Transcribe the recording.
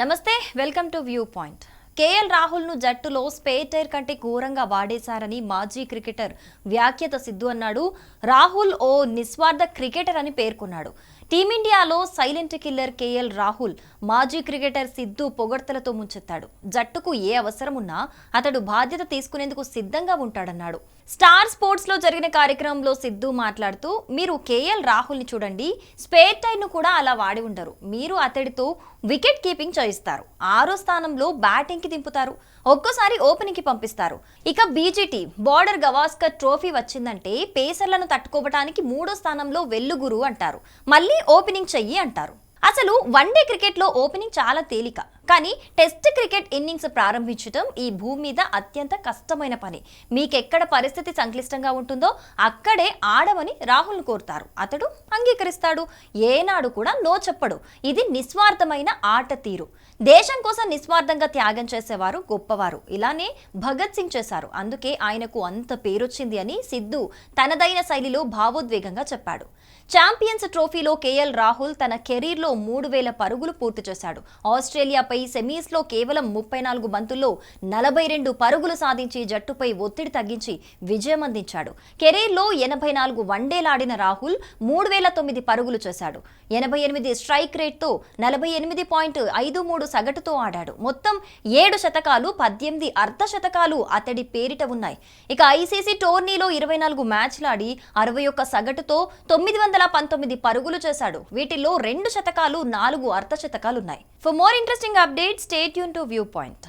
నమస్తే welcome to view point. KL రాహుల్ను జట్టులో స్పేటైర్ కంటే ఘోరంగా వాడేశారని మాజీ క్రికెటర్ వ్యాఖ్యత సిద్ధు అన్నాడు. రాహుల్ ఓ నిస్వార్థ క్రికెటర్ అని పేర్కొన్నాడు. టీమిండియాలో సైలెంట్ కిల్లర్ కేఎల్ రాహుల్ మాజీ క్రికెటర్ సిద్ధు పొగడ్తలతో ముంచెత్తాడు. జట్టుకు ఏ అవసరం ఉన్నా అతడు బాధ్యత తీసుకునేందుకు సిద్ధంగా ఉంటాడన్నాడు. స్టార్ స్పోర్ట్స్లో జరిగిన కార్యక్రమంలో సిద్ధు మాట్లాడుతూ మీరు కేఎల్ రాహుల్ని చూడండి స్పేర్ టైర్ను కూడా అలా వాడి ఉండరు. మీరు అతడితో వికెట్ కీపింగ్ చేయిస్తారు. ఆరో స్థానంలో బ్యాటింగ్కి దింపుతారు. ఒక్కోసారి ఓపెనింగ్కి పంపిస్తారు. ఇక బీజీటీ బార్డర్ గవాస్కర్ ట్రోఫీ వచ్చిందంటే పేసర్లను తట్టుకోవటానికి మూడో స్థానంలో వెల్లుగురు అంటారు. మళ్ళీ ఓపెనింగ్ చెయ్యి అంటారు. అసలు వన్డే క్రికెట్లో ఓపెనింగ్ చాలా తేలిక. కానీ టెస్ట్ క్రికెట్ ఇన్నింగ్స్ ప్రారంభించడం ఈ భూమి మీద అత్యంత కష్టమైన పని. మీకెక్కడ పరిస్థితి సంక్లిష్టంగా ఉంటుందో అక్కడే ఆడమని రాహుల్ను కోరుతారు. అతడు అంగీకరిస్తాడు. ఏనాడు కూడా నో చెప్పడు. ఇది నిస్వార్థమైన ఆట తీరు. దేశం కోసం నిస్వార్థంగా త్యాగం చేసేవారు గొప్పవారు. ఇలానే భగత్ సింగ్ చేశారు. అందుకే ఆయనకు అంత పేరొచ్చింది అని సిద్ధు తనదైన శైలిలో భావోద్వేగంగా చెప్పాడు. ఛాంపియన్స్ ట్రోఫీలో కేఎల్ రాహుల్ తన కెరీర్లో మూడు వేల పరుగులు పూర్తి చేశాడు. ఆస్ట్రేలియా ఆస్ట్రేలియాపై సెమీస్లో కేవలం ముప్పై నాలుగు బంతుల్లో నలభై రెండు పరుగులు సాధించి జట్టుపై ఒత్తిడి తగ్గించి విజయం అందించాడు. కెరీర్లో ఎనభై నాలుగు వన్డేలాడిన రాహుల్ మూడు వేల తొమ్మిది పరుగులు చేశాడు. ఎనభై ఎనిమిది స్ట్రైక్ రేట్తో నలభై ఎనిమిది పాయింట్ ఐదు మూడు సగటుతో ఆడాడు. మొత్తం ఏడు శతకాలు పద్దెనిమిది అర్ధ శతకాలు అతడి పేరిట ఉన్నాయి. ఇక ఐసీసీ టోర్నీలో ఇరవై నాలుగు మ్యాచ్లాడి అరవై ఒక్క సగటుతో తొమ్మిది వందల పంతొమ్మిది పరుగులు చేశాడు. వీటిల్లో రెండు శతకాలు నాలుగు అర్ధ శతకాలున్నాయి. For more interesting update stay Yoon to view point